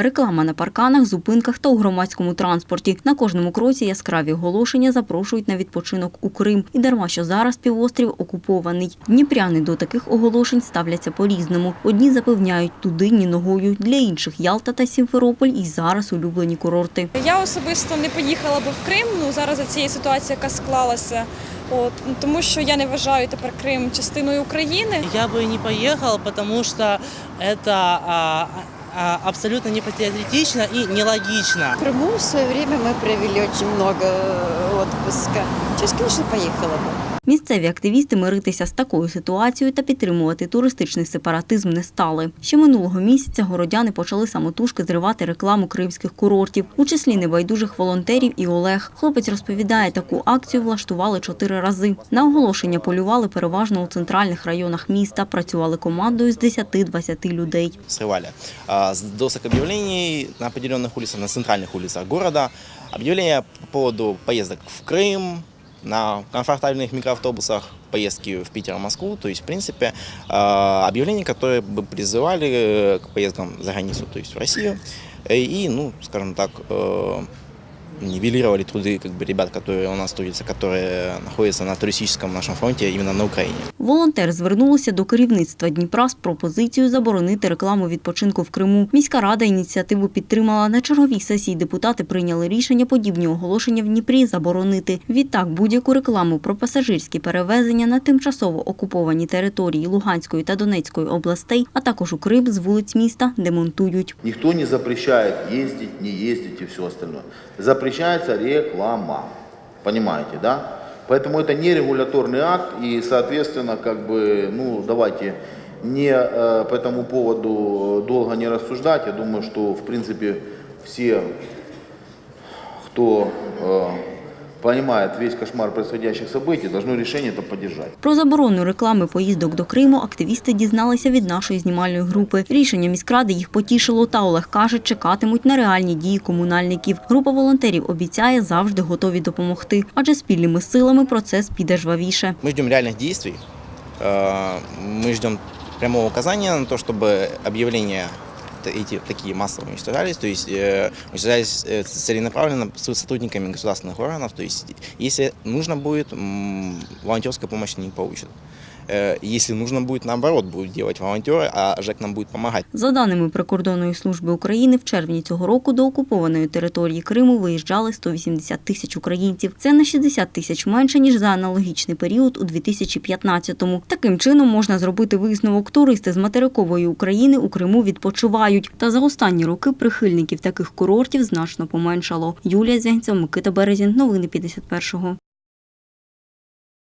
Реклама на парканах, зупинках та у громадському транспорті. На кожному кроці яскраві оголошення запрошують на відпочинок у Крим. І дарма, що зараз півострів окупований. Дніпряни до таких оголошень ставляться по-різному. Одні запевняють туди ні ногою. Для інших Ялта та Сімферополь і зараз улюблені курорти. Я особисто не поїхала би в Крим. Ну зараз за цією ситуацією, яка склалася. От ну, тому, що я не вважаю тепер Крим частиною України. Я бы не поехал, потому что это а, а, абсолютно не патриотично и нелогично. В Крыму в свое время мы провели очень много э, отпуска. Сейчас, конечно, поехала бы. Місцеві активісти миритися з такою ситуацією та підтримувати туристичний сепаратизм не стали. Ще минулого місяця городяни почали самотужки зривати рекламу кримських курортів, у числі небайдужих волонтерів і Олег. Хлопець розповідає, таку акцію влаштували чотири рази. На оголошення полювали переважно у центральних районах міста. Працювали командою з 10-20 людей. срывали а, с досок объявлений на определенных улицах, на центральных улицах города. Объявления по поводу поездок в Крым, на комфортабельных микроавтобусах, поездки в Питер, Москву. То есть, в принципе, а, объявления, которые бы призывали э, к поездкам за границу, то есть в Россию. Э, И, ну, скажем так, э, нивелировали труды как бы, ребят, которые у нас трудятся, которые находятся на туристическом нашем фронте именно на Украине. Волонтери звернулися до керівництва Дніпра з пропозицією заборонити рекламу відпочинку в Криму. Міська рада ініціативу підтримала. На черговій сесії депутати прийняли рішення подібні оголошення в Дніпрі заборонити. Відтак будь-яку рекламу про пасажирські перевезення на тимчасово окуповані території Луганської та Донецької областей, а також у Крим з вулиць міста демонтують. Никто не запрещает ездить, не ездить и все остальное. Запрещается реклама. Понимаете, да? Поэтому это не регуляторный акт и, соответственно, как бы, ну, давайте не э, по этому поводу долго не рассуждать. Я думаю, что, в принципе, все, кто э, понимает весь кошмар происходящих событий, должны решение это поддержать. Про заборону реклами поїздок до Криму активісти дізналися від нашої знімальної групи. Рішення міськради їх потішило, та Олег каже, чекатимуть на реальні дії комунальників. Група волонтерів обіцяє завжди готові допомогти, адже спільними силами процес піде жвавіше. Мы ждем реальных действий. Э, Мы ждем прямого указания на то, чтобы объявления т- эти такие массово уничтожались, то есть э, уничтожались э, целенаправленно с сотрудниками государственных органов. То есть, если нужно будет, м, волонтерская помощь не получит. Э, Если нужно будет, наоборот, будут делать волонтеры, а ЖЭК нам будет помогать. За даними прикордонної служби України, в червні цього року до окупованої території Криму виїжджали 180 тисяч українців. Це на 60 тисяч менше ніж за аналогічний період у 2015-му. Таким чином можна зробити висновок. Туристи з материкової України у Криму відпочивають. Та за останні роки прихильників таких курортів значно поменшало. Юлія Зянця, Микита Березін. Новини 51-го.